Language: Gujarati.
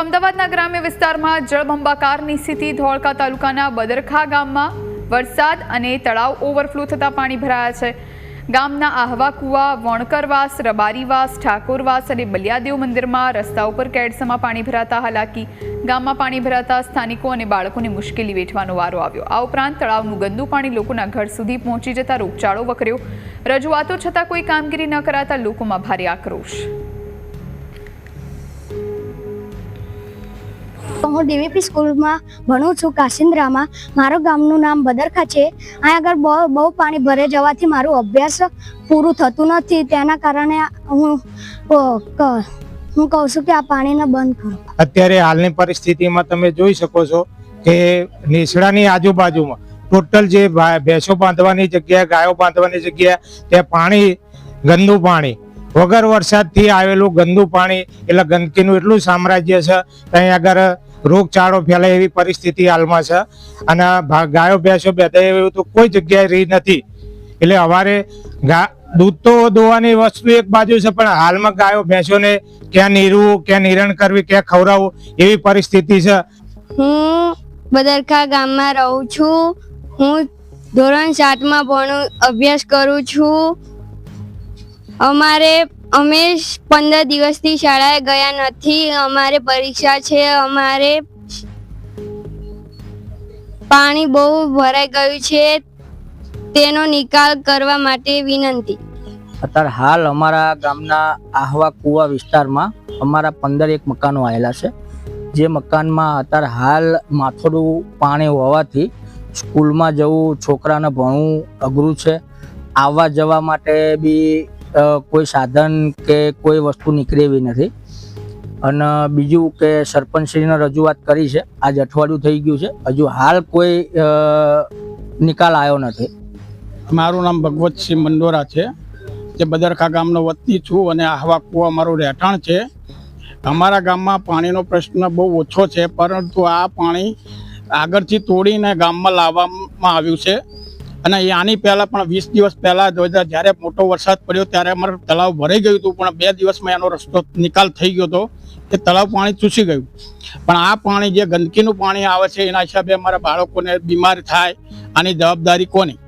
અમદાવાદના ગ્રામ્ય વિસ્તારમાં જળબંબાકારની સ્થિતિ ધોળકા તાલુકાના બદરખા ગામમાં વરસાદ અને તળાવ ઓવરફ્લો થતાં પાણી ભરાયા છે. ગામના આહવા કુવા, વણકરવાસ, રબારીવાસ, ઠાકોરવાસ અને બલિયાદેવ મંદિરમાં રસ્તા ઉપર કેડસમાં પાણી ભરાતા હાલાકી. ગામમાં પાણી ભરાતા સ્થાનિકો અને બાળકોને મુશ્કેલી વેઠવાનો વારો આવ્યો. આ ઉપરાંત તળાવનું ગંદુ પાણી લોકોના ઘર સુધી પહોંચી જતા રોગચાળો વકર્યો. રજૂઆતો છતાં કોઈ કામગીરી ન કરાતા લોકોમાં ભારે આક્રોશ. હું ડીવીપી સ્કૂલમાં ભણું છું કાસિન્દ્રામાં મારું ગામનું નામ બદરખા છે. અહીં આગળ બહુ બહુ પાણી ભરે જવાથી મારું અભ્યાસ પૂરું થતું નથી. તેના કારણે હું હું કહું છું કે આ પાણીને બંધ કરો. અત્યારે હાલની પરિસ્થિતિમાં તમે જોઈ શકો છો કે નિસડાની આજુબાજુમાં ટોટલ જે ભેંસો બાંધવાની જગ્યા, ગાયો બાંધવાની જગ્યા, ત્યાં પાણી, ગંદુ પાણી. વગર વરસાદથી આવેલું ગંદુ પાણી એટલે ગંદકીનું એટલું સામ્રાજ્ય છે. ત્યાં આગળ રોગચાળો ફેલાય એવી પરિસ્થિતિ હાલમાં છે. અને ગાયો, ભેંસો બેઠા એવું તો કોઈ જગ્યાએ રહી નથી. એટલે અમારે ગા, દૂધ તો દોવાની વસ્તુ એક બાજુ છે, પણ હાલમાં ગાયો, ભેંસોને ક્યાં નીરવું, ક્યાં નિરણ કરવી, ક્યાં ખવડાવવું એવી પરિસ્થિતિ છે. હું બદરખા ગામમાં રહું છું. હું ધોરણ સાતમાં ભણું, અભ્યાસ કરું છું. અમારે અમે પંદર દિવસથી શાળાએ ગયા નથી. અમારે પરીક્ષા છે. અમારે પાણી બહુ ભરાઈ ગયું છે. તેનો નિકાલ કરવા માટે વિનંતી. અત્યારે હાલ અમારા ગામના આહવા કુવા વિસ્તારમાં અમારા પંદર એક મકાનો આવેલા છે. જે મકાનમાં અત્યારે હાલ માથોડું પાણી હોવાથી સ્કૂલમાં જવું, છોકરાને ભણવું અઘરું છે. આવવા જવા માટે બી કોઈ સાધન કે કોઈ વસ્તુ નીકળે એવી નથી. અને બીજું કે સરપંચશ્રીને રજૂઆત કરી છે. આજ અઠવાડિયું થઈ ગયું છે. હજુ હાલ કોઈ નિકાલ આવ્યો નથી. મારું નામ ભગવતસિંહ મંડોરા છે. જે બદરખા ગામનો વતની છું અને આહવા કુવા મારું રહેઠાણ છે. અમારા ગામમાં પાણીનો પ્રશ્ન બહુ ઓછો છે, પરંતુ આ પાણી આગળથી તોડીને ગામમાં લાવવામાં આવ્યું છે. અને આની પહેલાં પણ વીસ દિવસ પહેલાં જ્યારે મોટો વરસાદ પડ્યો ત્યારે અમારું તળાવ ભરાઈ ગયું હતું, પણ બે દિવસમાં એનો રસ્તો નિકાલ થઈ ગયો હતો કે તળાવ પાણી ચૂસી ગયું. પણ આ પાણી જે ગંદકીનું પાણી આવે છે, એના હિસાબે અમારા બાળકોને બીમાર થાય, આની જવાબદારી કોની?